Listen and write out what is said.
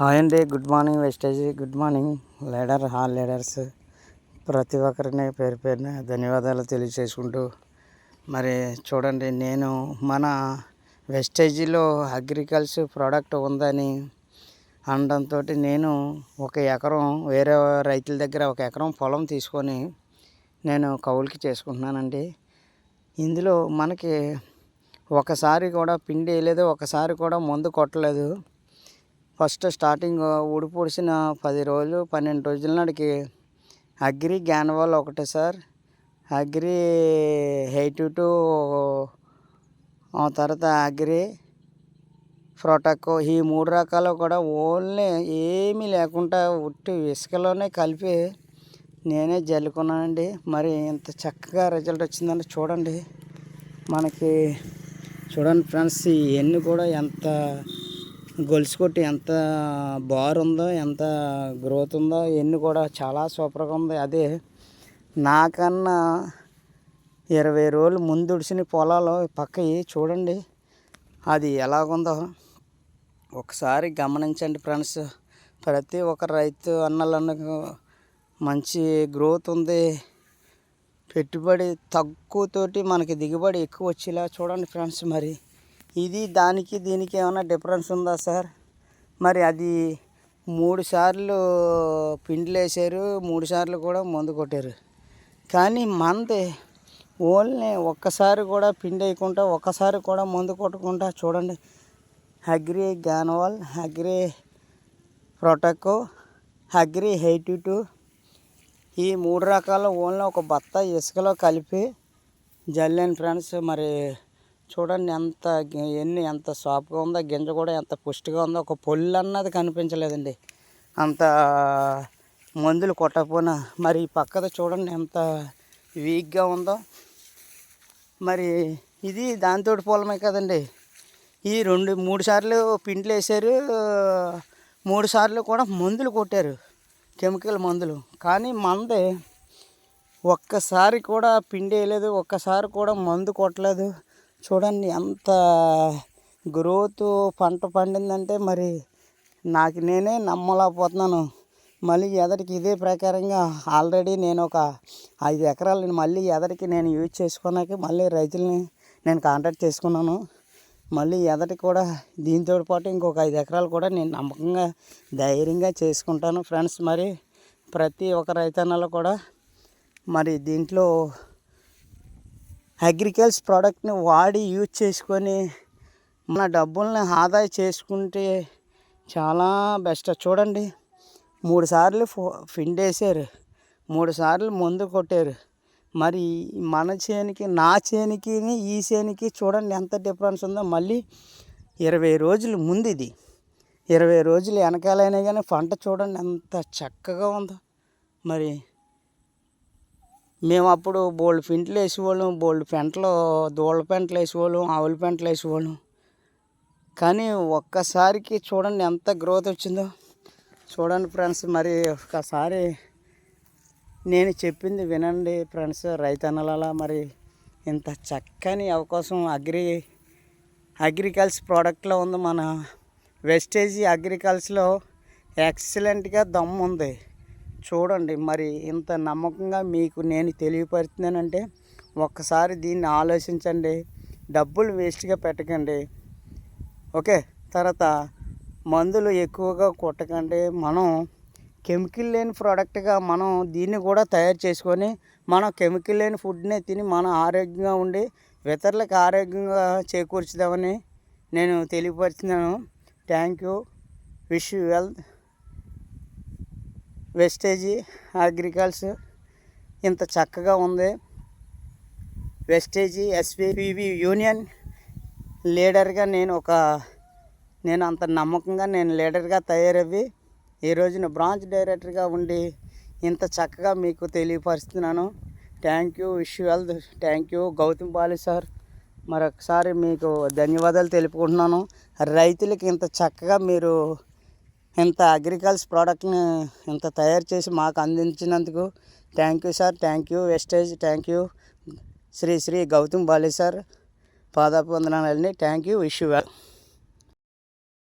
Hi అండి. Good morning Vestige. Good morning. Leader hall leaders ప్రతి ఒక్కరిని పేరు పేరున ధన్యవాదాలు తెలియజేసుకుంటూ మరి చూడండి నేను మన వెస్టేజీలో అగ్రికల్చర్ ప్రోడక్ట్ ఉందని అనడంతో నేను ఒక ఎకరం వేరే రైతుల దగ్గర ఒక ఎకరం పొలం తీసుకొని నేను కౌలుకి చేసుకుంటున్నానండి. ఇందులో మనకి ఒకసారి కూడా పిండి వేయలేదు ఒకసారి కూడా మందు కొట్టలేదు. ఫస్ట్ స్టార్టింగ్ ఊడి పొడిసిన పది రోజులు పన్నెండు రోజుల నాటికి అగ్రి గ్యాన్వాల్ ఒకటే సార్. అగ్రి హెయిట్ టు తర్వాత అగ్రి ఫ్రోటాకో ఈ మూడు రకాలు కూడా ఓన్లీ ఏమీ లేకుండా ఉట్టి ఇసుకలోనే కలిపి నేనే జల్లుకున్నానండి. మరి ఇంత చక్కగా రిజల్ట్ వచ్చిందని చూడండి. మనకి చూడండి ఫ్రెండ్స్ ఇవన్నీ కూడా ఎంత గొలుసు కొట్టి ఎంత బార్ ఉందో ఎంత గ్రోత్ ఉందో ఇవన్నీ కూడా చాలా సూపర్గా ఉంది. అదే నాకన్నా ఇరవై రోజులు ముందు ఉడిసిన పొలాలు పక్కవి చూడండి. అది ఎలాగుందో. ఒకసారి గమనించండి ఫ్రెండ్స్. ప్రతి ఒక్క రైతు అన్నలకు మంచి గ్రోత్ ఉంది. పెట్టుబడి తక్కువతోటి మనకి దిగుబడి ఎక్కువ వచ్చేలా చూడండి ఫ్రెండ్స్ మరి. ఇది దానికి దీనికి ఏమైనా డిఫరెన్స్ ఉందా సార్? మరి అది మూడు సార్లు పిండిలు వేసారు మూడు సార్లు కూడా మందు కొట్టారు. కానీ మంది ఓన్లీ ఒక్కసారి కూడా పిండి వేయకుండా ఒక్కసారి కూడా మందు కొట్టకుండా చూడండి. అగ్రి గానవాల్ అగ్రి ప్రొటకో అగ్రి హెయిట్ టూ ఈ మూడు రకాల ఓన్లీ ఒక బత్త ఇసుకలో కలిపి జల్లేను ఫ్రెండ్స్. మరి చూడండి ఎంత ఎన్ని ఎంత సాఫ్ట్గా ఉందో గింజ కూడా ఎంత పుష్టిగా ఉందో ఒక పొల్లు అన్నది కనిపించలేదండి. అంత మందులు కొట్టకపోయినా మరి ఈ పక్కద చూడండి ఎంత వీక్గా ఉందో. మరి ఇది దాంతో పొలమే కదండి. ఈ రెండు మూడు సార్లు పిండిలు వేసారు మూడు సార్లు కూడా మందులు కొట్టారు కెమికల్ మందులు. కానీ మందే ఒక్కసారి కూడా పిండి వేయలేదు ఒక్కసారి కూడా మందు కొట్టలేదు. చూడండి ఎంత గ్రోత్ పంట పండిందంటే మరి నాకు నేనే నమ్మలేకపోతున్నాను. మళ్ళీ ఎదరికి ఇదే ప్రకారంగా ఆల్రెడీ నేను ఒక ఐదు ఎకరాలు మళ్ళీ ఎదరికి నేను యూజ్ చేసుకున్నాక మళ్ళీ రైతుల్ని నేను కాంటాక్ట్ చేసుకున్నాను. మళ్ళీ ఎదటికి కూడా దీంతో పాటు ఇంకొక ఐదు ఎకరాలు కూడా నేను నమ్మకంగా ధైర్యంగా చేసుకుంటాను. ఫ్రెండ్స్ మరి ప్రతి ఒక్క రైతన్నలో కూడా మరి దీంట్లో అగ్రికల్చర్ ప్రోడక్ట్ని వాడి యూజ్ చేసుకొని మన డబ్బుల్ని ఆదా చేసుకుంటే చాలా బెస్ట్. చూడండి మూడు సార్లు ఫో పిండేశారు మూడు సార్లు మందు కొట్టారు. మరి మన చేనికి నా చేనికి ఈ చేనికి చూడండి ఎంత డిఫరెన్స్ ఉందో. మళ్ళీ ఇరవై రోజులు ముందు ఇది ఇరవై రోజులు వెనకాలైనా కానీ పంట చూడండి ఎంత చక్కగా ఉందో. మరి మేము అప్పుడు బోల్డ్ పింట్లు వేసేవాళ్ళం బోల్డ్ పెంటలు దూళ్ళ పెంటలు వేసేవాళ్ళం ఆవుల పెంటలు వేసేవాళ్ళం. కానీ ఒక్కసారికి చూడండి ఎంత గ్రోత్ వచ్చిందో. చూడండి ఫ్రెండ్స్ మరి ఒక్కసారి నేను చెప్పింది వినండి ఫ్రెండ్స్ రైతన్నలలా మరి ఇంత చక్కని అవకాశం అగ్రి అగ్రికల్చర్ ప్రోడక్ట్లో ఉంది మన వెస్టేజీ అగ్రికల్చర్లో ఎక్సలెంట్గా దమ్ము ఉంది చూడండి మరి ఇంత నమ్మకంగా మీకు నేను తెలియపరుతున్నానంటే ఒక్కసారి దీన్ని ఆలోచించండి. డబ్బులు వేస్ట్గా పెట్టకండి. ఓకే? తర్వాత మందులు ఎక్కువగా కొట్టకండి. మనం కెమికల్ లేని ప్రోడక్ట్గా మనం దీన్ని కూడా తయారు చేసుకొని మనం కెమికల్ లేని ఫుడ్నే తిని మనం ఆరోగ్యంగా ఉండి ఇతరులకు ఆరోగ్యంగా చేకూర్చుదామని నేను తెలియపరుచున్నాను thank you. Wish you wealth. Vestige agriculture ఇంత చక్కగా ఉంది. వెస్టేజీ ఎస్పీవి యూనియన్ లీడర్గా నేను ఒక నేను అంత నమ్మకంగా నేను లీడర్గా తయారవ్వి ఈ రోజున బ్రాంచ్ డైరెక్టర్గా ఉండి ఇంత చక్కగా మీకు తెలియపరుస్తున్నాను. Thank you wish thank you Gautam Bali sir. మరొకసారి మీకు ధన్యవాదాలు తెలుపుకుంటున్నాను. రైతులకి ఇంత చక్కగా మీరు ఇంత అగ్రికల్చర్ ప్రోడక్ట్ని ఇంత తయారు చేసి మాకు అందించినందుకు thank you sir thank you Vestige thank you Shri Shri Gautam Bali sir. పాదాపు వందనాలని thank you wish you well.